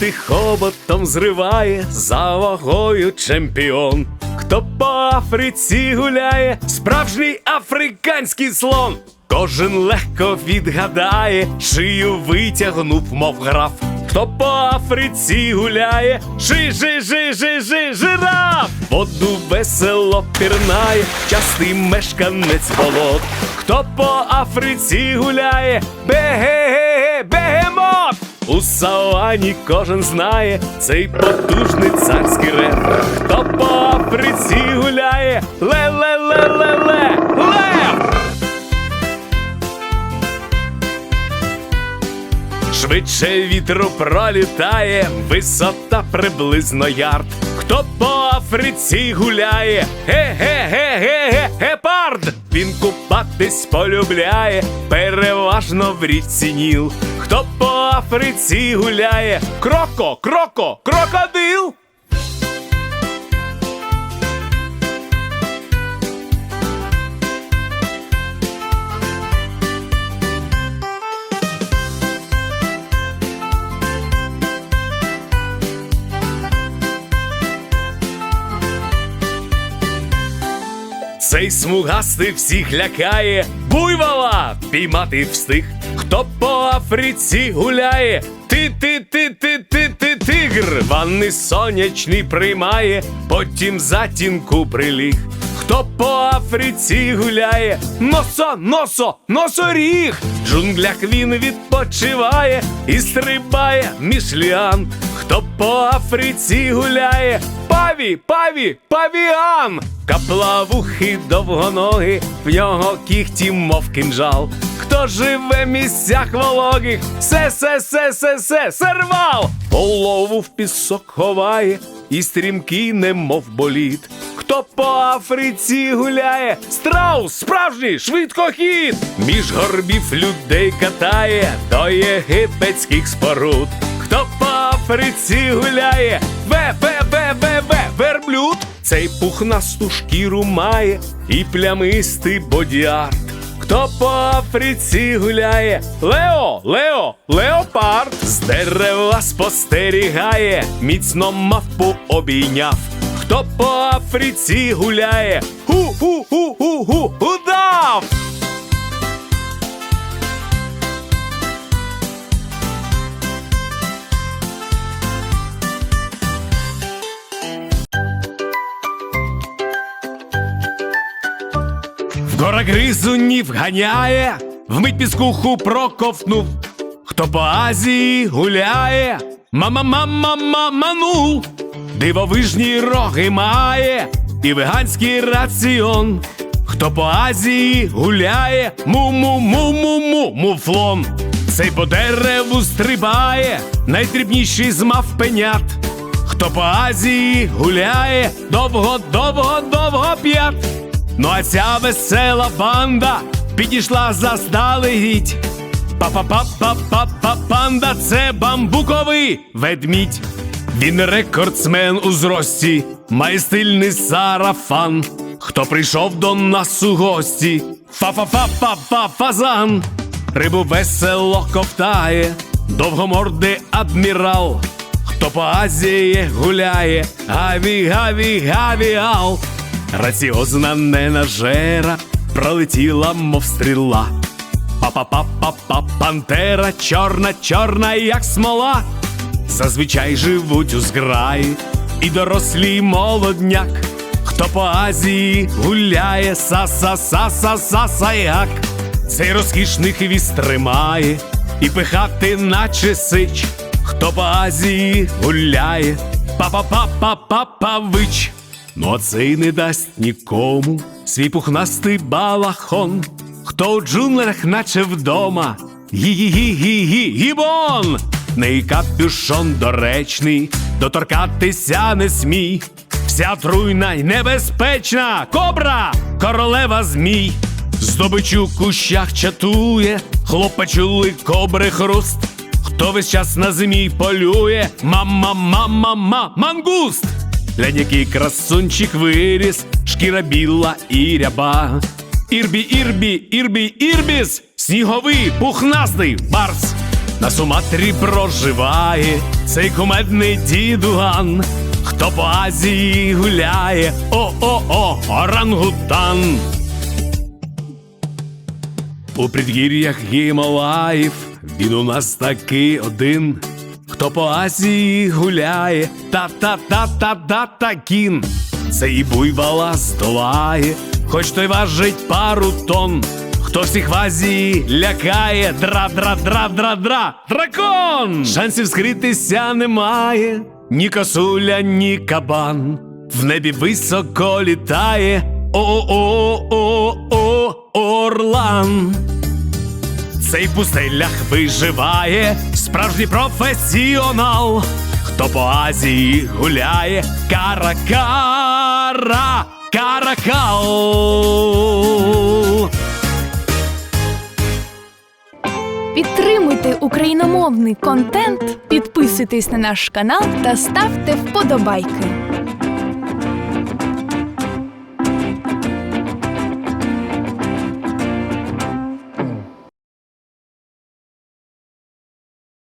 Канати хоботом зриває, за вагою чемпіон. Хто по Африці гуляє, справжній африканський слон. Кожен легко відгадає, шию витягнув, мов граф. Хто по Африці гуляє, жи, жи, жи, жи, жи, жираф. Воду весело пірнає, частий мешканець болот. Хто по Африці гуляє, беге, бегемот. У савані кожен знає цей потужний царський реп. Хто по Африці гуляє, ле-ле-ле-ле-ле, Швидше вітру пролітає, висота приблизно ярд. Хто по Африці гуляє, ге-ге-ге-ге-ге, гепард! Він купатись полюбляє, переважно в річці Ніл. Хто по Африці гуляє, кроко, кроко, крокодил! Цей смугастий всіх лякає, буйвола піймати встиг. Хто по Африці гуляє, ти ти ти ти ти ти тигр, ванни сонячний приймає, потім затінку приліг. Хто по Африці гуляє, носо, носо, носоріг. В джунглях він відпочиває і стрибає між ліан. Хто по Африці гуляє, паві, паві, павіан. Каплавухи довгоноги, в нього кіхті, мов кинжал. Хто живе в місцях вологих, се се се се се сервал. Голову в пісок ховає і стрімкий, немов боліт. Хто по Африці гуляє, страус справжній швидкохід, між горбів людей катає до єгипетських споруд. Хто по Африці гуляє, ве ве ве ве ве верблюд. Цей пухнасту шкіру має і плямистий бодіард. Хто по Африці гуляє? Лео, Лео, леопард з дерева спостерігає, міцно мавпу обійняв. Хто по Африці гуляє? Ху-ху-ху-ху-ху, удав! В горах гризунів ганяє, вмить піскуху проковтнув. Хто по Азії гуляє, мама-мама-маманув, дивовижні роги має і веганський раціон. Хто по Азії гуляє, му-му-му-му-му, муфлон. Цей по дереву стрибає, найдрібніший з мавпенят. Хто по Азії гуляє, довго-довго-довго п'ят. Ну а ця весела банда підійшла заздалегідь. Па-па-па-па-па-па панда це бамбуковий ведмідь. Він рекордсмен у зрості, має стильний сарафан. Хто прийшов до нас у гості? Фа-фа-фа-фа-фа фазан. Рибу весело ковтає, довгомордий адмірал. Хто по Азії гуляє, гаві, гаві, гавіал. Раціозна ненажера пролетіла, мов стріла. Па-па-па-па-па, пантера, чорна, чорна, як смола. Зазвичай живуть у зграї і дорослі молодняк. Хто по Азії гуляє, са-са-са-са-са-са як. Цей розкішний хвіст тримає і пихати, наче сич. Хто по Азії гуляє, па-па-па-па-па-павич. Ну а цей не дасть нікому свій пухнастий балахон. Хто у джунглях, наче вдома, гі-гі-гі-гі-гі, гібон! Неї капюшон доречний, доторкатися не смій. Вся труйна й небезпечна кобра, королева змій. Здобичу в кущах чатує, хлопачули кобри хруст. Хто весь час на змій полює, мама-мама-ма, мангуст. Глянь, який красунчик виріс, шкіра біла і ряба. Ірбі, ірбі, ірбі, ірбіс, сніговий, пухнастий барс. На Суматрі проживає цей кумедний дідуган. Хто по Азії гуляє, о-о-о, орангутан. У предгір'ях Гімалаїв він у нас такий один. Хто по Азії гуляє, та-та-та-та-та-та-кін. Це і буйвола здолає, хоч той важить пару тонн. Хто всіх в Азії лякає, дра-дра-дра-дра-дра, дракон! Шансів скритися немає, ні косуля, ні кабан. В небі високо літає, о-о-о-о-о, орлан. Цей пустелях виживає, справжній професіонал. Хто по Азії гуляє, кара-кара, каракал. Підтримуйте україномовний контент, підписуйтесь на наш канал та ставте вподобайки.